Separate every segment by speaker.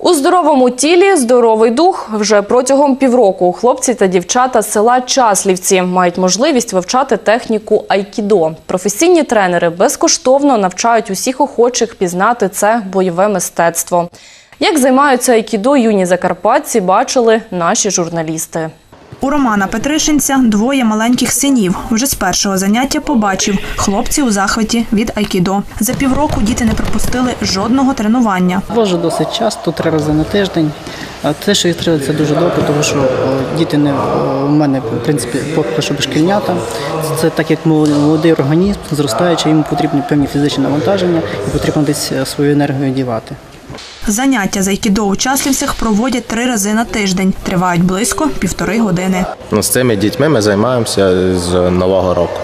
Speaker 1: У здоровому тілі здоровий дух. Вже протягом півроку хлопці та дівчата села Часлівці мають можливість вивчати техніку айкідо. Професійні тренери безкоштовно навчають усіх охочих пізнати це бойове мистецтво. Як займаються айкідо юні закарпатці, бачили наші журналісти.
Speaker 2: У Романа Петришинця двоє маленьких синів. Вже з першого заняття побачив хлопці у захваті від айкідо. За півроку діти не пропустили жодного тренування.
Speaker 3: Вожу досить часто, три рази на тиждень. Те, що їх треба, дуже добре, тому що діти не о, у мене в принципі поки що шкільнята. Це, це так як молодий організм, зростаючи, йому потрібні певні фізичні навантаження і потрібно десь е, свою енергію дівати.
Speaker 2: Заняття з айкідо у Часлівцях проводять три рази на тиждень. Тривають близько півтори години.
Speaker 4: Ну, з цими дітьми ми займаємося з нового року.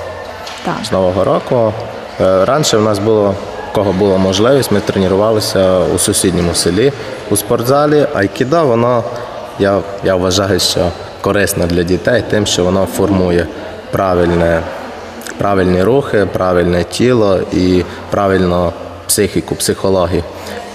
Speaker 4: З нового року. Е, Раніше в нас було, кого була можливість, ми тренувалися у сусідньому селі у спортзалі. Айкідо, воно, я, я вважаю, що корисно для дітей, тим, що воно формує правильне, правильні рухи, правильне тіло і правильну психіку, психологію.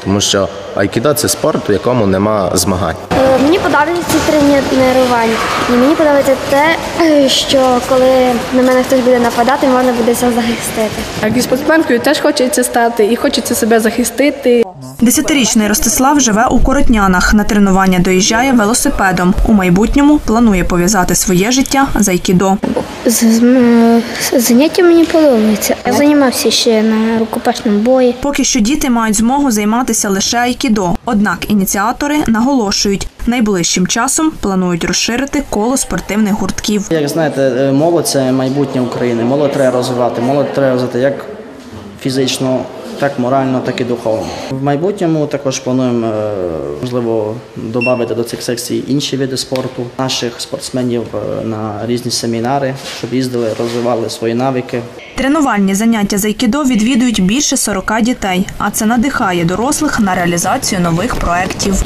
Speaker 4: Тому що айкіда це спорт, у якому нема змагань.
Speaker 5: Мені подобається тренування. І мені подобається те, е, що коли на мене хтось буде нападати, можна буде все захистити.
Speaker 6: Як і спортсменкою теж хочеться стати і хочеться себе захистити.
Speaker 2: Десятирічний Ростислав живе у Коротнянах. На тренування доїжджає велосипедом. У майбутньому планує пов'язати своє життя з айкідо.
Speaker 5: Заняття мені подобається. Я займався ще на рукопашному бої.
Speaker 2: Поки що діти мають змогу займатися лише айкідо. Однак ініціатори наголошують, найближчим часом планують розширити коло спортивних гуртків.
Speaker 3: Як знаєте, е, молодь це майбутнє України. Молодь треба розвивати. Молодь треба розвивати як фізично, так морально, так і духовно. В майбутньому також плануємо е, можливо додати до цих секцій інші види спорту, наших спортсменів е, на різні семінари, щоб їздили, розвивали свої навики.
Speaker 2: Тренувальні заняття з айкідо відвідують більше 40 дітей, а це надихає дорослих на реалізацію нових проєктів.